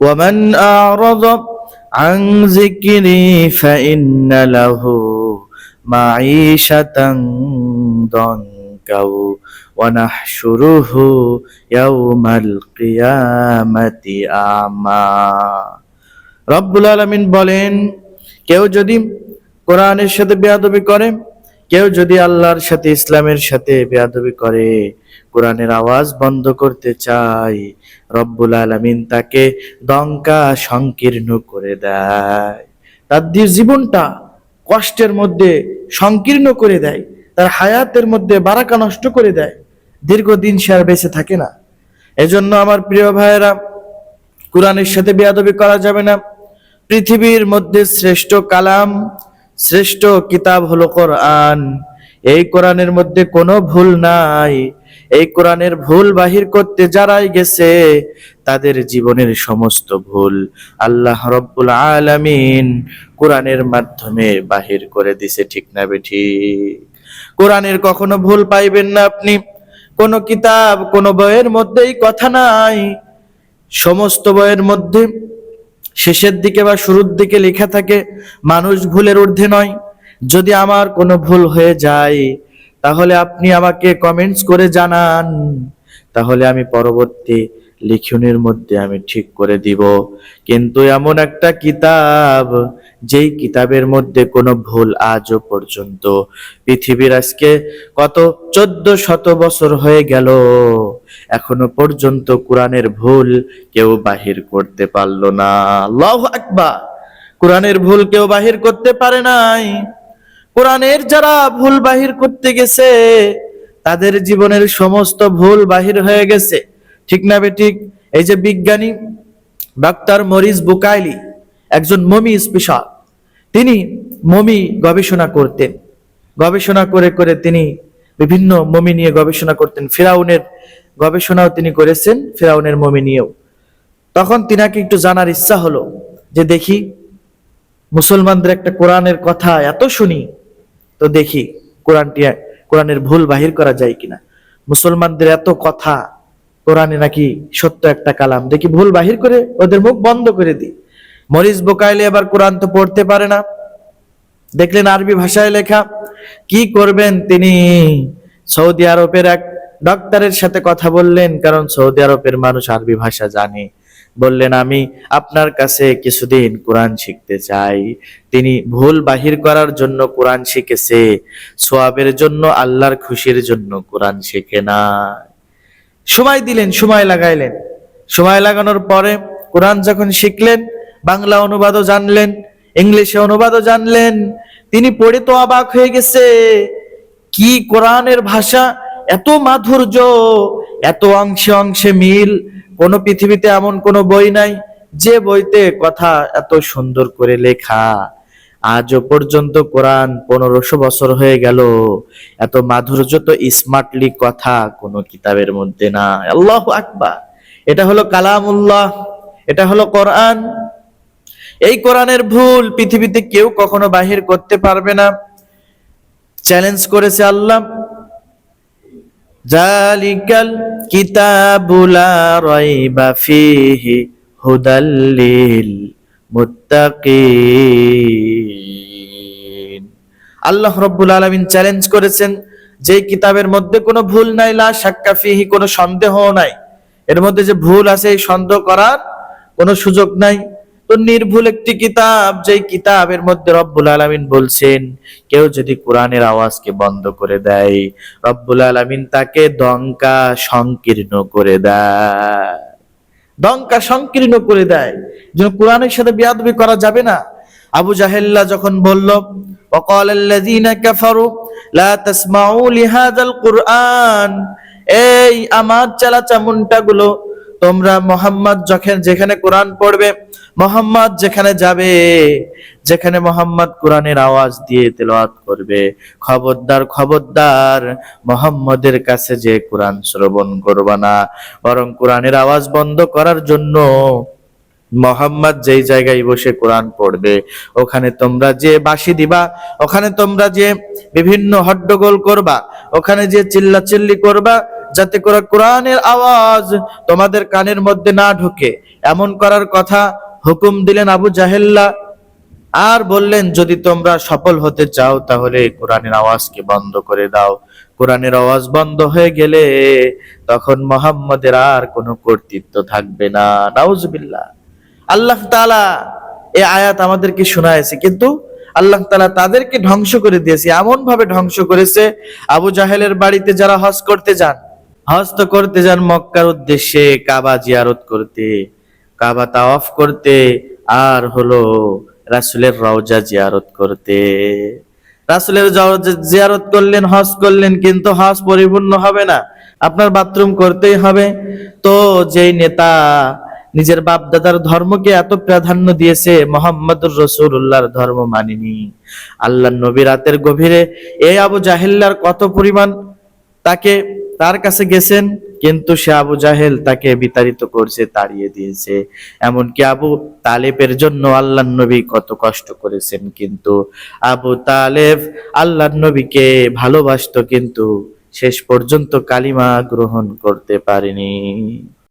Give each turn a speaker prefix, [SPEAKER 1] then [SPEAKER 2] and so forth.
[SPEAKER 1] ومن أعرض عن ذكري فإن له معيشة ضنكا ونحشره يوم القيامة أعمى রব্বুল আলমিন বলেন কেউ যদি কোরআনের সাথে বেয়াদবি করে কেউ যদি আল্লাহর সাথে, ইসলামের সাথে বেয়াদবি করে, কোরআনের আওয়াজ বন্ধ করতে চায়, রব্বুল আলমিন তাকে দঙ্কা সংকীর্ণ করে দেয়। তার জীবনটা কষ্টের মধ্যে সংকীর্ণ করে দেয়, তার হায়াতের মধ্যে বারাকা নষ্ট করে দেয়, দীর্ঘদিন সে আর বেঁচে থাকে না। এজন্য আমার প্রিয় ভাইয়েরা, কোরআনের সাথে বেয়াদবি করা যাবে না। পৃথিবীর মধ্যে শ্রেষ্ঠ কালাম শ্রেষ্ঠ কিতাব হলো কোরআন। এই কোরআনের মধ্যে কোনো ভুল নাই। এই কোরআনের ভুল বাহির করতে যারাই গেছে, তাদের জীবনের সমস্ত ভুল আল্লাহ রব্বুল আলামিন কোরআনের মাধ্যমে বাহির করে দিছে, ঠিক না বেঠি কোরআনের কখনো ভুল পাইবেন না আপনি। কোন কিতাব কোন বইয়ের মধ্যেই কথা নাই। সমস্ত বইয়ের মধ্যে শেষের দিকে বা শুরুর দিকে লেখা থাকে, মানুষ ভুলের ঊর্ধ্বে নয়। যদি আমার কোনো ভুল হয়ে যায়, তাহলে আপনি আমাকে কমেন্টস করে জানান। তাহলে আমি পরবর্তী লিখনের মধ্যে আমি ঠিক করে দিব। কিন্তু এমন একটা কিতাব, যেই কিতাবের মধ্যে কোনো ভুল আজও পর্যন্ত। পৃথিবীর আজকে কত? চোদ্দ শত বছর হয়ে গেল। এখনও পর্যন্ত কোরআনের ভুল কেউ বাহির করতে পারল না। আল্লাহু আকবার। কোরআনের ভুল কেউ বাহির করতে পারে নাই। কোরআনের যারা ভুল বাহির করতে গেছে, তাদের জীবনের সমস্ত ভুল বাহির হয়ে গেছে। ঠিক না বেঠিক এই যে বিজ্ঞানী ডাক্তার মরিস বুকাইলি, একজন মমি স্পেশাল, তিনি মমি গবেষণা করতেন। গবেষণা করে করে তিনি বিভিন্ন মমি নিয়ে গবেষণা করতেন। ফেরাউনের গবেষণাও তিনি করেছেন ফেরাউনের মমি নিয়েও তখন তিনাকে একটু জানার ইচ্ছা হলো যে দেখি, মুসলমানদের একটা কোরআনের কথা এত শুনি, তো দেখি কোরআনটি, কোরআনের ভুল বাহির করা যায় কিনা। মুসলমানদের এত কথা, কোরআনে নাকি সত্য একটা কালাম। দেখি ভুল বাহির করে ওদের মুখ বন্ধ করে দিই। মরিস বোকাইলে এবার কোরআন তো পড়তে পারে না। দেখলেন আরবি ভাষায় লেখা, কি করবেন তিনি? সৌদি আরবের এক ডক্টরের সাথে কথা বললেন, কারণ সৌদি আরবের মানুষ আরবি ভাষা জানে। বললেন, আমি আপনার কাছে কিছুদিন কোরআন শিখতে চাই। তিনি ভুল বাহির করার জন্য কোরআন শিখেছে। সোয়াবের জন্য আল্লাহর খুশির জন্য কোরআন শিখে না। সময় দিলেন, সময় লাগাইলেন। সময় লাগানোর পরে কোরআন যখন শিখলেন, বাংলা অনুবাদও জানলেন, ইংলিশে অনুবাদও জানলেন, তিনি পড়ে তো অবাক হয়ে গেছে, কি কোরআনের ভাষা এত মাধুর্য, এত অংশে অংশে মিল, কোন পৃথিবীতে এমন কোন বই নাই, যে বইতে কথা এত সুন্দর করে লেখা। আজও পর্যন্ত কোরআন পনেরোশো বছর হয়ে গেল, এত মাধুর্য তো স্মার্টলি কথা কোন কিতাবের মধ্যে না আল্লাহ আকবার। এটা হলো কালামুল্লাহ, এটা হলো কোরআন। এই কোরআনের ভুল পৃথিবীতে কেউ কখনো বাহির করতে পারবে না। চ্যালেঞ্জ করেছে আল্লাহ জালিকাল কিতাবুলা রাইবা ফিহি হুদাল্লিল মুত্তাকিন। আল্লাহ রব্বুল আলামিন চ্যালেঞ্জ করেছেন, যে কিতাবের মধ্যে কোনো ভুল নাই, লা শাক্কা ফিহি, কোনো সন্দেহ নাই। এর মধ্যে যে ভুল আছে, এই সন্দেহ করার কোনো সুযোগ নাই। তো নির্ভুল একটি কিতাব যেই কিতাবের মধ্যে রব্বুল আলামিন বলছেন কেউ যদি কোরআনের আওয়াজকে বন্ধ করে দেয় রব্বুল আলামিন তাকে দঙ্কা সংকীর্ণ করে দেয় দঙ্কা সংকীর্ণ করে দেয় যেন কোরআনের সাথে বিয়াদবি করা যাবে না আবু জাহেল্লা যখন বলল وقال الذين كفروا لا تسمعوا لهذا القرآن এই আমার চালা চামুন্টা গুলো তোমরা মোহাম্মদ যখন যেখানে কোরআন পড়বে, মোহাম্মদ যেখানে যাবে, যেখানে মোহাম্মদ কোরআনের আওয়াজ দিয়ে তেলাওয়াত করবে। খবরদার খবরদার, মোহাম্মদের কাছে যে কোরআন শ্রবণ করবা না, বরং কোরআনের আওয়াজ বন্ধ করার জন্য মোহাম্মদ যেই জায়গায় বসে কোরআন পড়বে, ওখানে তোমরা যে বাসি দিবা, ওখানে তোমরা যে বিভিন্ন হট্টগোল করবা, ওখানে যে চিল্লাচিল্লি করবা যাতে করে কোরআনের আওয়াজ তোমাদের কানের মধ্যে না ঢোকে। এমন করার কথা হুকুম দিলেন আবু জাহেল্লা। আর বললেন, যদি তোমরা সফল হতে চাও, তাহলে কোরআনের আওয়াজকে বন্ধ করে দাও। কোরআনের আওয়াজ বন্ধ হয়ে গেলে তখন মোহাম্মদের আর কোনো কর্তৃত্ব থাকবে না। নাউজুবিল্লাহ। আল্লাহ তালা এ আয়াত আমাদেরকে শোনায়ছে কিন্তু আল্লাহ তালা তাদেরকে ধ্বংস করে দিয়েছে এমন ভাবে ধ্বংস করেছে। আবু জাহেলের বাড়িতে যারা হজ করতে যান হজ তো করতে যান মক্কার উদ্দেশ্যে, কাবা জিয়ারত করতে। কাবা তাওয়াফ করতে, আর হলো রাসুলের রওজা জিয়ারত করতে। রাসুলের জিয়ারত করলেন, হজ করলেন, কিন্তু হজ পরিপূর্ণ হবে না। আপনার বাথরুম করতেই হবে। তো যেই নেতা নিজের বাপ দাদার ধর্মকে এত প্রাধান্য দিয়েছে, মোহাম্মদুর রসুল্লাহর ধর্ম মানিনি। আল্লাহ নবী রাতের গভীরে এই আবু জাহিল্লার কত পরিমাণ তাকে তার কাছে গেছেন, কিন্তু সে আবু জাহেল তাকে বিতাড়িত করছে, তাড়িয়ে দিয়েছে। এমনকি আবু তালেবের জন্য আল্লাহ নবী কত কষ্ট করেছেন, কিন্তু আবু তালেব আল্লাহ নবীকে ভালোবাসত, কিন্তু শেষ পর্যন্ত কালিমা গ্রহণ করতে পারেনি।